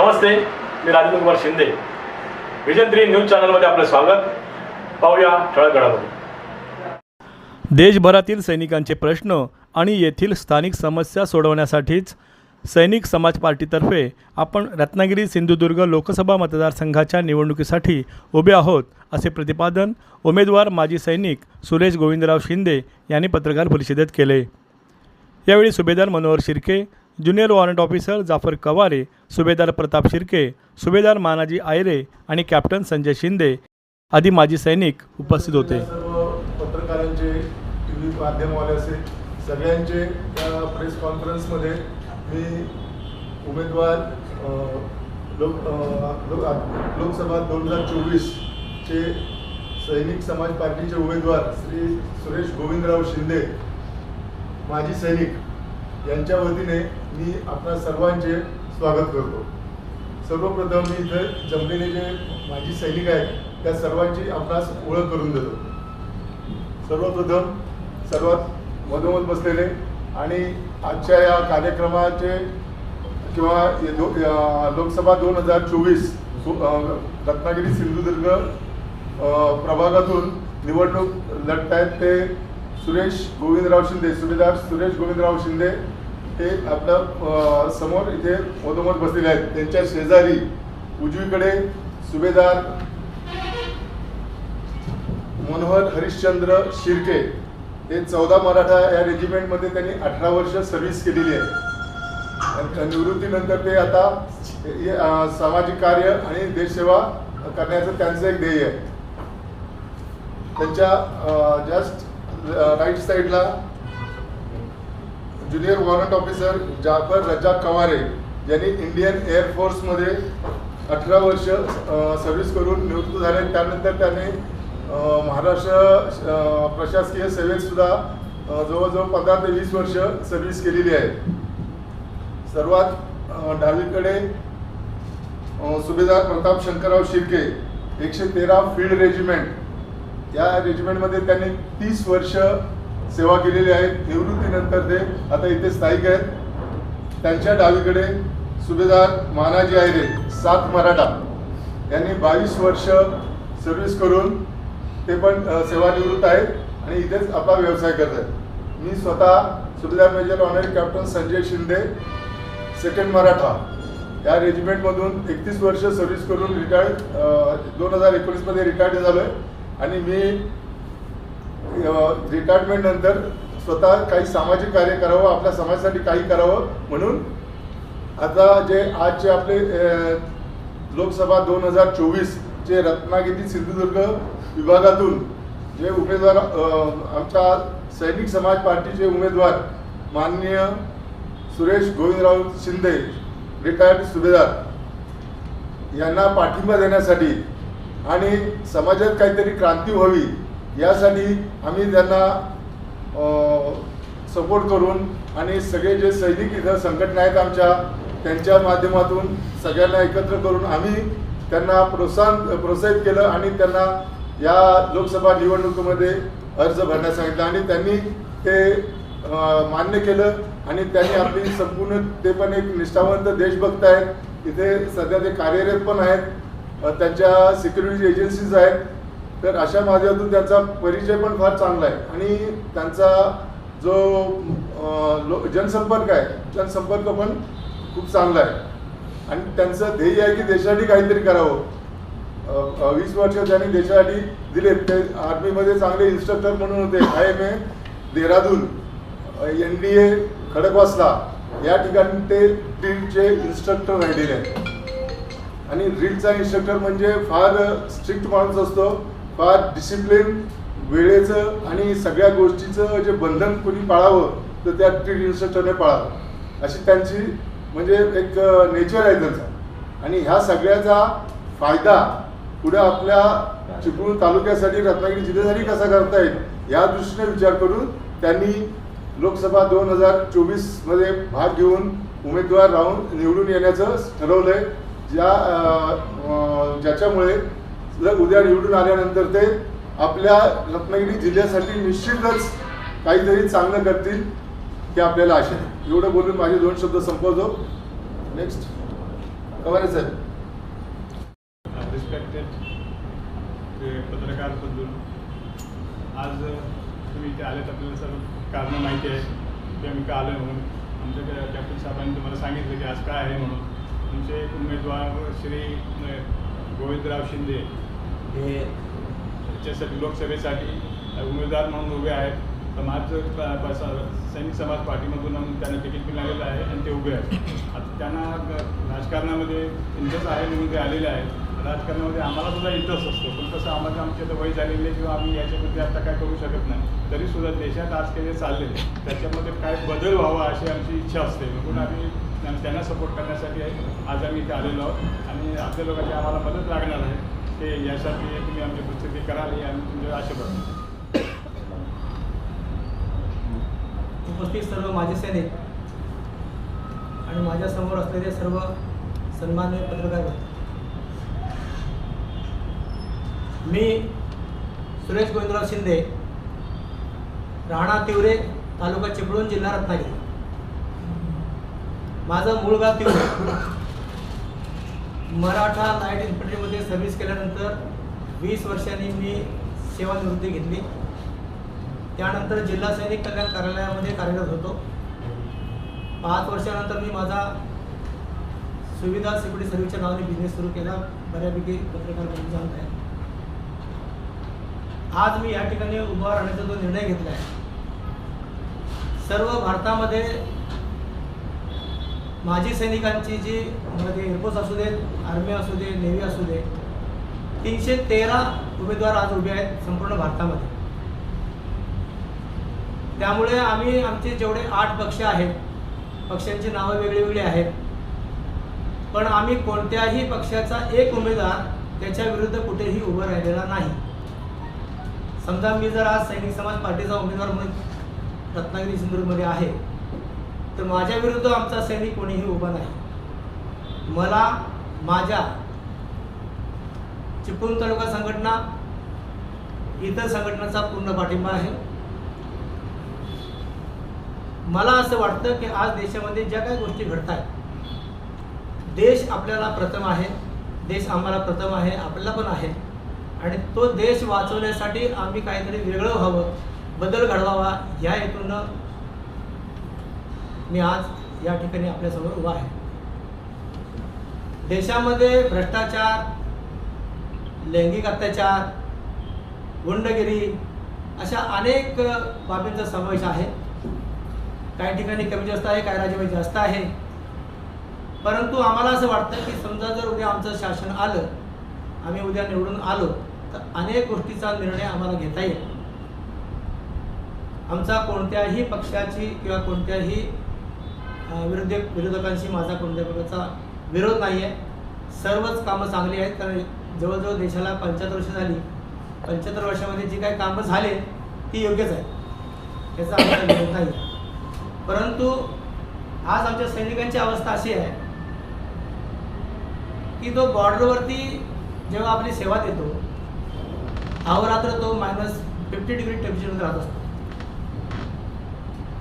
नमस्ते मी Rajendra Kumar Shinde. Vision three news चॅनलमध्ये आपलं स्वागत. पाहूया ठळक घडामोडी. देशभरातील सैनिकांचे प्रश्न आणि येथील स्थानिक समस्या सोडवण्यासाठीच सैनिक समाज पार्टीतर्फे आपण रत्नागिरी सिंधुदुर्ग लोकसभा मतदारसंघाच्या निवडणुकीसाठी उभे आहोत असे प्रतिपादन उमेदवार माजी सैनिक सुरेश गोविंदराव शिंदे यांनी पत्रकार परिषदेत केले. यावेळी सुभेदार Manohar Shirke junior warrant officer Jafar Kaware सुभेदार प्रताप शिर्के सुभेदार मानाजी आयरे आणि कॅप्टन संजय शिंदे आदी माजी सैनिक उपस्थित होते. पत्रकारांचे टी माध्यमवाले असे सगळ्यांचे प्रेस कॉन्फरन्समध्ये मी उमेदवार लोक लोक लोकसभा दोन हजार चोवीसचे सैनिक समाज पार्टीचे उमेदवार श्री सुरेश गोविंदराव शिंदे माजी सैनिक यांच्या वतीने मी आपल्या सर्वांचे स्वागत करतो. सर्वप्रथम मी इथे जमलेले जे माझी सैनिक आहेत त्या सर्वांची आपणास ओळख करून देतो. सर्वप्रथम सर्वात मधोमध बसलेले आणि आजच्या या कार्यक्रमाचे किंवा दो लोकसभा दोन हजार चोवीस रत्नागिरी सिंधुदुर्ग प्रभागातून निवडणूक लढत आहेत ते सुरेश गोविंदराव शिंदे सुभेदार सुरेश गोविंदराव शिंदे ते आपल्यासमोर इथे मधोमध बसलेले आहेत. त्यांच्या शेजारी उजवीकडे सुभेदार मनोहर हरिश्चंद्र शिर्के. हे चौदा मराठा या रेजिमेंटमध्ये त्यांनी अठरा वर्ष सर्व्हिस केलेली आहे. आणि निवृत्तीनंतर ते आता सामाजिक कार्य आणि देशसेवा करण्याचं त्यांचं एक ध्येय आहे. त्यांच्या जस्ट राईट साईडला junior warrant officer Jafar Raza Kaware ज्यांनी इंडियन एअरफोर्समध्ये अठरा वर्ष सर्व्हिस करून निवृत्त झाले. त्यानंतर त्याने महाराष्ट्र प्रशासकीय सेवेतसुद्धा जवळजवळ पंधरा ते वीस वर्ष सर्व्हिस केलेली आहे. सर्वात डावीकडे सुभेदार प्रताप शंकरराव शिर्के एकशे तेरा फील्ड रेजिमेंट. या रेजिमेंटमध्ये त्यांनी तीस वर्ष सेवा केलेली आहे. निवृत्तीनंतर ते आता इथे स्थायिक आहेत. त्यांच्या डावीकडे सुभेदार मानाजी आयरे सात मराठा. यांनी बावीस वर्ष सर्व्हिस करून ते पण सेवानिवृत्त आहेत आणि इथेच आपला व्यवसाय करत आहेत. मी स्वतः सुभेदार major honorary captain Sanjay Shinde second Maratha. या रेजिमेंटमधून एकतीस वर्ष सर्व्हिस करून रिटायर्ड दोन हजार एकोणीसमध्ये रिटायर्ड झालो आहे आणि मी रिटायरमेंट नंतर स्वतः काही सामाजिक कार्य करावं आपल्या समाजासाठी काही करावं म्हणून आता जे आजचे आपले लोकसभा दोन हजार चोवीसचे रत्नागिरी सिंधुदुर्ग विभागातून जे उमेदवार आमच्या सैनिक समाज पार्टीचे उमेदवार माननीय सुरेश गोविंदराव शिंदे रिटायर्ड सुभेदार यांना पाठिंबा देण्यासाठी आणि समाजात काहीतरी क्रांती व्हावी यासाठी आम्ही त्यांना सपोर्ट करून आणि सगळे जे सैनिक इथं संघटना आहेत आमच्या त्यांच्या माध्यमातून सगळ्यांना एकत्र करून आम्ही त्यांना प्रोत्साहन प्रोत्साहित केलं आणि त्यांना या लोकसभा निवडणुकीमध्ये अर्ज भरण्यास सांगितलं आणि त्यांनी ते मान्य केलं आणि त्यांनी आपली संपूर्ण ते पण एक निष्ठावंत देशभक्त आहेत. इथे सध्या ते कार्यरत पण आहेत. त्यांच्या सिक्युरिटी एजन्सीज आहेत. तर अशा माध्यमातून त्यांचा परिचय पण फार चांगला आहे. आणि त्यांचा जो लो जनसंपर्क आहे जनसंपर्क पण खूप चांगला आहे. आणि त्यांचं ध्येय आहे की देशासाठी काहीतरी करावं. वीस वर्ष त्यांनी देशासाठी दिले ते आर्मीमध्ये चांगले इन्स्ट्रक्टर म्हणून होते. I M A Dehradun N D A Khadakwasla. या ठिकाणी ते ड्रिलचे इन्स्ट्रक्टर राहिलेले आहेत. आणि ड्रिलचा इन्स्ट्रक्टर म्हणजे फार स्ट्रिक्ट माणूस असतो. फार डिसिप्लिन वेळेचं आणि सगळ्या गोष्टीचं जे बंधन कोणी पाळावं तर त्या ट्रीट इन्स्ट्रक्टरने पाळावं. अशी त्यांची म्हणजे एक नेचर आहे त्यांचा. आणि ह्या सगळ्याचा फायदा पुढे आपल्या चिपळूण तालुक्यासाठी रत्नागिरी जिल्ह्यासाठी कसा करता येईल या दृष्टीने विचार करून त्यांनी लोकसभा दोन हजार चोवीसमध्ये भाग घेऊन उमेदवार राहून निवडून येण्याचं ठरवलं आहे ज्या ज्याच्यामुळे जर उद्या निवडून आल्यानंतर ते आपल्या रत्नागिरी जिल्ह्यासाठी निश्चितच काहीतरी चांगलं करतील ही आपल्याला आशा आहे. एवढं बोलून माझे दोन शब्द संपवतो. नेक्स्ट कवारे साहेब. रिस्पेक्टेड पत्रकार बंधू आज तुम्ही इथे आलेत आपल्याला सर्व कारणं माहिती आहे. की आम्ही का आलो म्हणून. आमच्या कॅप्टन साहेबांनी तुम्हाला सांगितलं की आज काय आहे म्हणून. तुमचे एक उमेदवार श्री गोविंदराव शिंदे हे याच्यासाठी लोकसभेसाठी उमेदवार म्हणून उभे आहेत. समाज स- सैनिक समाज पार्टीमधून त्यांना तिकीट मिळालेलं आहे आणि ते उभे आहेत. आता त्यांना राजकारणामध्ये इंटरेस्ट आहे म्हणून ते आलेले आहेत. राजकारणामध्ये आम्हाला सुद्धा इंटरेस्ट असतो. पण कसं आम्हाला आमचे आता वय झालेले आहे किंवा आम्ही याच्यामध्ये आता काय करू शकत नाही. तरी सुद्धा देशात आज केले चालले. त्याच्यामध्ये काय बदल व्हावा अशी आमची इच्छा असते. म्हणून आम्ही त्यांना सपोर्ट करण्यासाठी आज आम्ही इथे आलेलो आहोत. आणि आपल्या लोकांची आम्हाला मदत लागणार आहे. ते यासाठी तुम्ही आमची प्रसिद्धी कराल ही आम्ही तुमच्या आशा उपस्थित सर्व माझे सैनिक आणि माझ्यासमोर असलेले सर्व सन्मान्य पत्रकार मी सुरेश गोविंदराव शिंदे राणा तिवरे तालुका चिपळूण जिल्हा रत्नागिरी. माझं मूळ गाव तिवरे. मराठा लाइट इन्फंट्रीमध्ये सर्व्हिस केल्यानंतर वीस वर्षांनी मी सेवानिवृत्ती घेतली. त्यानंतर जिल्हा सैनिक कल्याण कार्यालयामध्ये कार्यरत होतो. पाच वर्षानंतर मी माझा सुविधा सिक्युरिटी सर्व्हिसच्या नावाने बिझनेस सुरू केला. बऱ्यापैकी पत्रकार बंधू जात आहे आज मी या ठिकाणी उभा राहण्याचा जो निर्णय घेतला आहे सर्व भारतामध्ये माजी सैनिकांची जी म्हणजे एअरफोर्स असू देत आर्मी असू दे नेव्ही असू दे तीनशे तेरा उमेदवार आज उभे आहेत संपूर्ण भारतामध्ये. त्यामुळे आम्ही आमचे जेवढे आठ पक्ष आहेत पक्षांची नावं वेगळी वेगळी आहेत पण आम्ही कोणत्याही पक्षाचा एक उमेदवार त्याच्या विरुद्ध कुठेही उभं राहिलेला नाही. समजा मी जर आज सैनिक समाज पार्टीचा उमेदवार म्हणून रत्नागिरी सिंधुदुर्गमध्ये आहे तर माझ्या विरुद्ध आमचा सैनिक कोणीही उभा नाही. मला माझ्या चिपळूण तालुका संघटना इतर संघटनाचा पूर्ण पाठिंबा आहे. मला असं वाटतं की आज देशामध्ये ज्या काही गोष्टी घडत आहेत देश आपल्याला प्रथम आहे देश आम्हाला प्रथम आहे आपल्याला पण आहे. आणि तो देश वाचवण्यासाठी आम्ही काहीतरी वेगळं व्हावं बदल घडवावा या हेतूनं मी आज या ठिकाणी आपल्यासमोर उभा आहे. देशामध्ये भ्रष्टाचार लैंगिक अत्याचार गुंडगिरी अशा अनेक बाबींचा समावेश आहे. काही ठिकाणी कमी जास्त आहे काही राज्यामध्ये जास्त आहे. परंतु आम्हाला असं वाटतं की समजा जर उद्या आमचं शासन आलं आम्ही उद्या निवडून आलो तर अनेक गोष्टीचा निर्णय आम्हाला घेता येईल. आमचा कोणत्याही पक्षाची किंवा कोणत्याही विरोधक विरोधकांशी माझा कोणत्या प्रकारचा विरोध नाही आहे सर्वच कामं चांगली आहेत कारण जवळजवळ देशाला पंच्याहत्तर वर्ष झाली. पंच्याहत्तर वर्षामध्ये जी काही कामं झाले ती योग्यच आहे त्याचा आमचा विरोध नाही आहे. परंतु आज आमच्या सैनिकांची अवस्था अशी आहे की तो बॉर्डरवरती जेव्हा आपली सेवा देतो अहोरात्र तो मायनस फिफ्टी डिग्री टेम्परेचरमध्ये राहत असतो.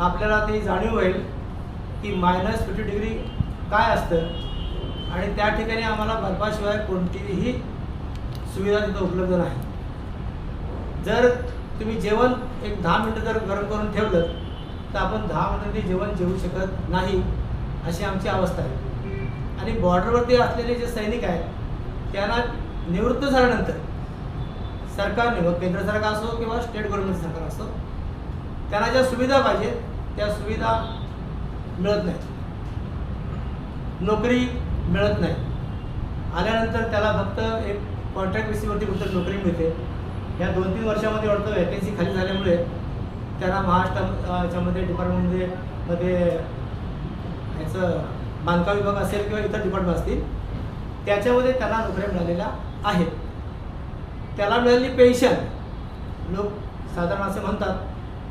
आपल्याला ती जाणीव होईल की मायनस फिफ्टी डिग्री काय असतं? आणि त्या ठिकाणी आम्हाला बर्फाशिवाय कोणतीही सुविधा तिथं उपलब्ध नाही. जर तुम्ही जेवण एक दहा मिनटं जर गरम करून ठेवलं तर आपण दहा मिनिटांनी जेवण जेवू शकत नाही अशी आमची अवस्था आहे. आणि बॉर्डरवरती असलेले जे सैनिक आहेत त्यांना निवृत्त झाल्यानंतर सरकारने मग केंद्र सरकार असो किंवा स्टेट गव्हर्नमेंट सरकार असो त्यांना ज्या सुविधा पाहिजेत त्या सुविधा मिळत नाहीत. नोकरी मिळत नाही. आल्यानंतर त्याला फक्त एक कॉन्ट्रॅक्ट बेसिसवरती फक्त नोकरी मिळते. या दोन तीन वर्षामध्ये वाटतं वॅकन्सी खाली झाल्यामुळे त्यांना महाराष्ट्राच्यामध्ये डिपार्टमेंटमध्ये मध्ये याचं बांधकाम विभाग असेल किंवा इतर डिपार्टमेंट असतील त्याच्यामध्ये त्यांना नोकऱ्या मिळालेल्या आहेत. त्याला मिळालेली पेन्शन लोक साधारण असे म्हणतात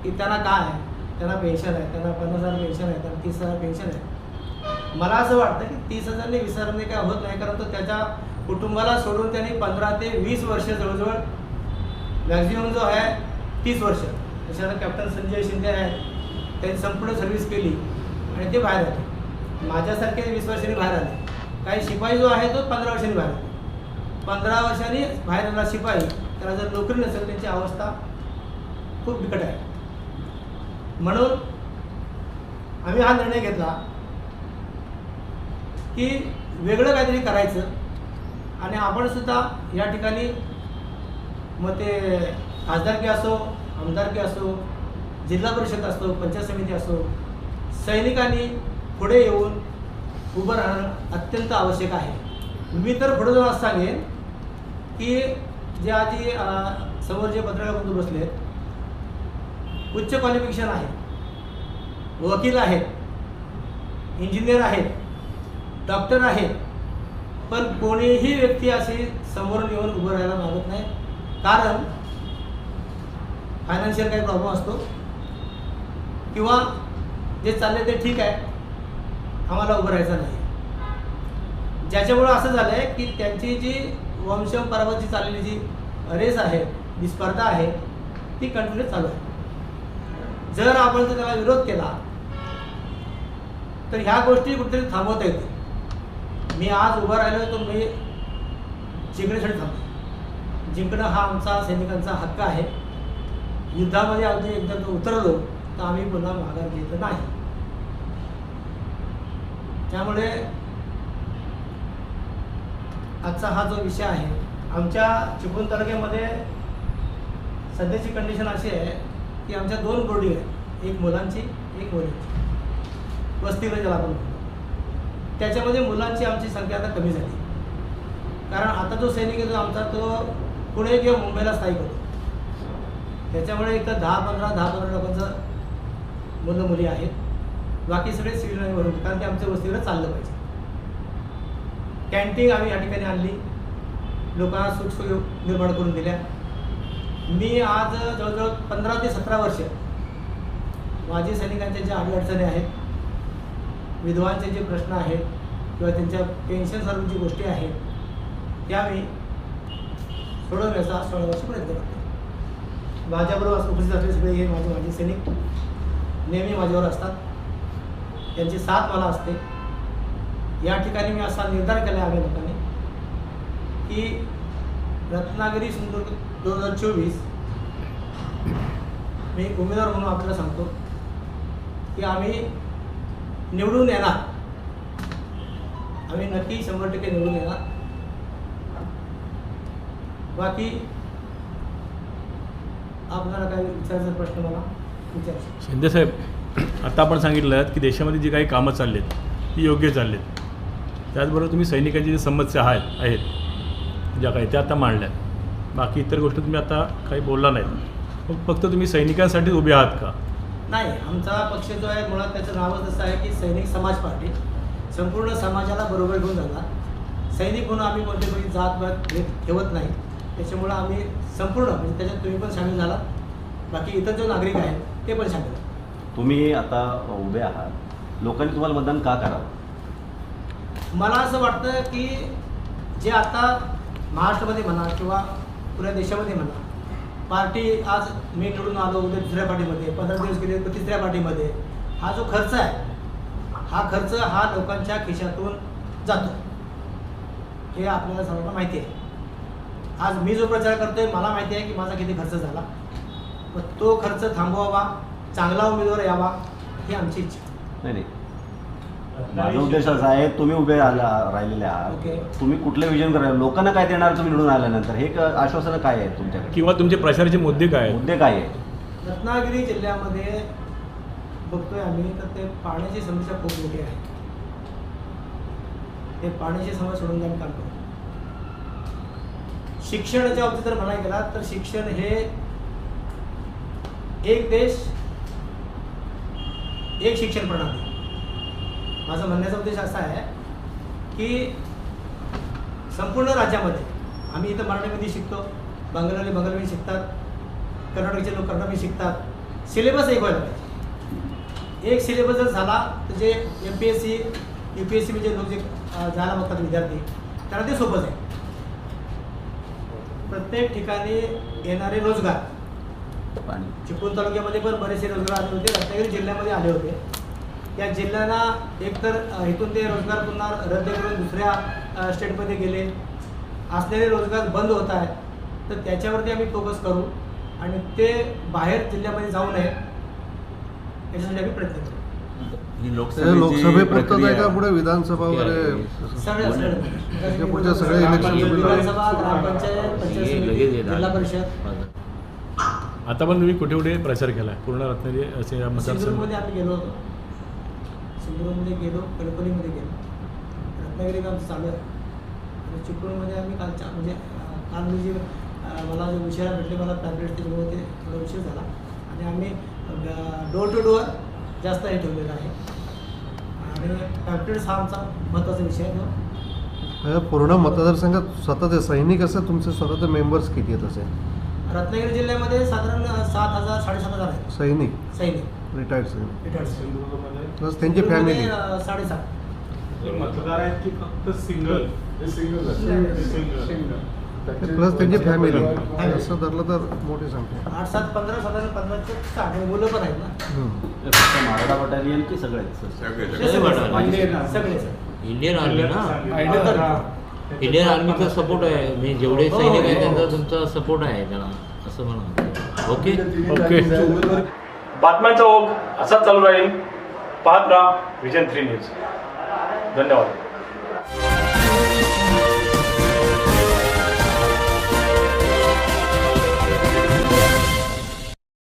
की त्यांना काय आहे? त्यांना पेन्शन आहे त्यांना पन्नास हजार पेन्शन आहे त्यांना तीस हजार पेन्शन आहे. मला असं वाटतं की तीस हजारने विसरणे काय होत नाही कारण तो त्याच्या कुटुंबाला सोडून त्यांनी पंधरा ते वीस वर्ष जवळजवळ मॅक्झिमम जो आहे तीस वर्ष. त्याच्यानंतर कॅप्टन संजय शिंदे आहेत त्यांनी संपूर्ण सर्व्हिस केली आणि ते बाहेर आले. माझ्यासारखे वीस वर्षांनी बाहेर आले. काही शिपाई जो आहे तो पंधरा वर्षांनी बाहेर आला. पंधरा वर्षांनी बाहेर आला शिपाई. त्याला जर नोकरी नसेल त्यांची अवस्था खूप बिकट आहे. म्हणून आम्ही हा निर्णय घेतला की वेगळं काहीतरी करायचं आणि आपण सुद्धा या ठिकाणी मग ते खासदारकी असो आमदारकी असो जिल्हा परिषद असो पंचायत समिती असो सैनिकांनी पुढे येऊन उभं राहणं अत्यंत आवश्यक आहे. मी तर पुढे जाऊन असं सांगेन की जे आधी समोर जे पत्रकार बंधू बसले उच्च क्वालिफिकेशन आहे. वकील आहेत. इंजिनियर आहेत. डॉक्टर आहेत. पण कोणीही व्यक्ती अशी समोरून येऊन उभं राहायला मागत नाही. कारण फायनान्शियल काही प्रॉब्लेम असतो. किंवा जे चालले ते ठीक आहे. आम्हाला उभं राहायचं नाही. ज्याच्यामुळं असं झालं आहे की त्यांची जी वंशपरंपराची चाललेली जी रेस आहे जी स्पर्धा आहे ती कंटिन्यू चालू आहे. जर आपण जर त्याला विरोध केला तर ह्या गोष्टी कुठेतरी थांबवता येतील. मी आज उभा राहिलो तर मी जिंकण्यासाठी थांबतो जिंकणं हा आमचा सैनिकांचा हक्क आहे. युद्धामध्ये अगदी एकदा तो उतरलो तर आम्ही पुन्हा माघार घेत नाही. त्यामुळे आजचा हा जो विषय आहे आमच्या चिपळूण तालुक्यामध्ये सध्याची कंडिशन अशी आहे की आमच्या दोन बोर्डिंग आहेत. एक मुलांची एक मुलींची वस्तीला ज्याला आपण म्हणतो. त्याच्यामध्ये मुलांची आमची संख्या आता कमी झाली. कारण आता जो सैनिक आहे तो आमचा तो पुणे किंवा मुंबईला स्थायिक होतो. त्याच्यामुळे एक तर दहा पंधरा दहा पंधरा लोकांचं मुलं मुली आहेत. बाकी सगळे सिव्हिल भरून कारण ते आमच्या वस्तीवर चाललं पाहिजे. कॅन्टीन आम्ही या ठिकाणी आणली. लोकांना सुखसोयी निर्माण करून दिल्या. मी आज जवळजवळ पंधरा ते सतरा वर्ष माजी सैनिकांच्या ज्या अडीअडचणी आहेत विधवांचे जे प्रश्न आहेत किंवा त्यांच्या पेन्शन सर्वची गोष्टी आहेत त्या मी सोडवण्याचा सोळा वर्ष प्रयत्न करतो माझ्याबरोबर उपस्थित असलेले सगळे हे माझे माजी सैनिक नेहमी माझ्यावर असतात. त्यांची साथ मला असते. या ठिकाणी मी असा निर्धार केला आहे आम्ही लोकांनी की रत्नागिरी सिंधुदुर्ग दोन हजार चोवीस मी उमेदवार म्हणून आपल्याला सांगतो की आम्ही निवडून येणार. आम्ही नक्की शंभर टक्के निवडून येणार. बाकी आपल्याला काही विचारायचा प्रश्न मला? विचारायचा शिंदेसाहेब आता आपण सांगितलं की देशामध्ये जी काही कामं चालली आहेत ती योग्य चालली आहेत त्याचबरोबर तुम्ही सैनिकांची जी समस्या आहेत आहेत ज्या काही त्या आता मांडल्यात. बाकी इतर गोष्टी तुम्ही आता काही बोलला नाहीत. मग फक्त तुम्ही सैनिकांसाठीच उभे आहात का? नाही आमचा पक्ष जो आहे मुळात त्याचं नावच असं आहे की सैनिक समाज पार्टी. संपूर्ण समाजाला बरोबर घेऊन जाणार. सैनिक म्हणून आम्ही कोणते कोणी जात हे ठेवत नाही. त्याच्यामुळं आम्ही संपूर्ण म्हणजे त्याच्यात तुम्ही पण सामील झाला. बाकी इतर जो नागरिक आहेत ते पण सामील. तुम्ही आता उभे आहात. लोकांनी तुम्हाला मतदान का करावं? मला असं वाटतं की जे आता महाराष्ट्रामध्ये म्हणा किंवा पुऱ्या देशामध्ये म्हणा. पार्टी आज मी निवडून आलो उद्या दुसऱ्या पार्टीमध्ये पंधरा दिवस गेले तर तिसऱ्या पार्टीमध्ये. हा जो खर्च आहे हा खर्च हा लोकांच्या खिशातून जातो. हे आपल्याला सर्वांना माहिती आहे. आज मी जो प्रचार करतोय मला माहिती आहे की माझा किती खर्च झाला. तो खर्च थांबवावा चांगला उमेदवार यावा ही आमची इच्छा. नाही नाही. माझा उद्देश असा आहे तुम्ही उभे आला राहिलेले. आहात. तुम्ही कुठलं विजन करा लोकांना काय देणार तुम्ही निवडून आल्यानंतर? हे क- आश्वासनं काय आहेत तुमच्याकडे? किंवा तुमचे प्रचाराचे मुद्दे काय आहेत? मुद्दे काय आहेत? रत्नागिरी जिल्ह्यामध्ये बघतोय आम्ही तर ते पाण्याची समस्या खूप मोठी आहे. ते पाण्याची समस्या सोडून आम्ही काम करतो शिक्षणाच्या बाबतीत जर म्हणायला गेला तर शिक्षण हे एक देश एक शिक्षण प्रणाली. माझा म्हणण्याचा उद्देश असा आहे की संपूर्ण राज्यामध्ये आम्ही इथं मराठीमध्ये शिकतो बंगाली बंगालीमध्ये शिकतात कर्नाटकचे लोक कर्नाटकी शिकतात सिलेबस एक व्हायला पाहिजे. एक सिलेबस जर झाला तर जे M P S C U P S C म्हणजे लोक जे जायला बघतात विद्यार्थी त्यांना ते सोपंच आहे प्रत्येक ठिकाणी येणारे रोजगार. पाणी. चिपळूण तालुक्यामध्ये पण बरेचसे रोजगार आले होते रत्नागिरी जिल्ह्यामध्ये आले होते. या जिल्ह्यांना एकतर इथून ते रोजगार पुन्हा रद्द करून दुसऱ्या स्टेटमध्ये गेले. असलेले रोजगार बंद होत आहे तर त्याच्यावरती आम्ही फोकस करू आणि ते बाहेर जिल्ह्यामध्ये जाऊ नये याच्यासाठी आम्ही प्रयत्न करू. आहे का? पुढे विधानसभा वगैरे? पुढच्या सगळ्या आता पण तुम्ही कुठे कुठे प्रचार केला पूर्ण रत्नागिरी असे या मतदारसंघ सिंधुदुर्गमध्ये आम्ही गेलो होतो. सिंधुदुर्गमध्ये गेलो कणकवलीमध्ये गेलो. रत्नागिरीत आमचं चालू आहे. आणि चिपळूणमध्ये आम्ही कालच्या म्हणजे काल मी जे मला जे उशिरा भेटले मला टॅब्लेट त्याच्यामुळे ते थोडा उशीर झाला. आणि आम्ही डोर टू डोअर जास्त हे ठेवलेलं आहे. आणि पॅम्पलेट्स हा आमचा महत्त्वाचा विषय आहे. हे पूर्ण मतदारसंघात स्वतः ते सैनिक असं तुमचे स्वतःचे मेंबर्स किती आहेत असे? रत्नागिरी जिल्ह्यामध्ये साधारण सात हजार साडेसात हजार आहेत. सैनिक? सैनिक. रिटायर्ड सैनिक रिटायर्ड सिंधुदुर्गमध्ये प्लस त्यांची फॅमिली अं, साडेसात. मतदार आहेत की फक्त सिंगल सिंगल सिंगल प्लस त्यांची फॅमिली असं धरलं तर मोठी संख्या. आहे. आठ सात पंधरा साधारण पंधराचे साठ. मुलं पण आहेत ना? हम्म. फक्त मराठा बटालियन की सगळे सगळे बाटालियन. सगळे इंडियन आर्मी ना. इंडियन आर्मीचा सपोर्ट आहे. म्हणजे जेवढे हो, सैनिक आहेत हो. त्यांचा तुमचा सपोर्ट आहे त्याला. असं म्हणा. ओके ओके बातम्यांचा ओघ असाच चालू राहील. पाहत राहा विजन थ्री न्यूज. धन्यवाद.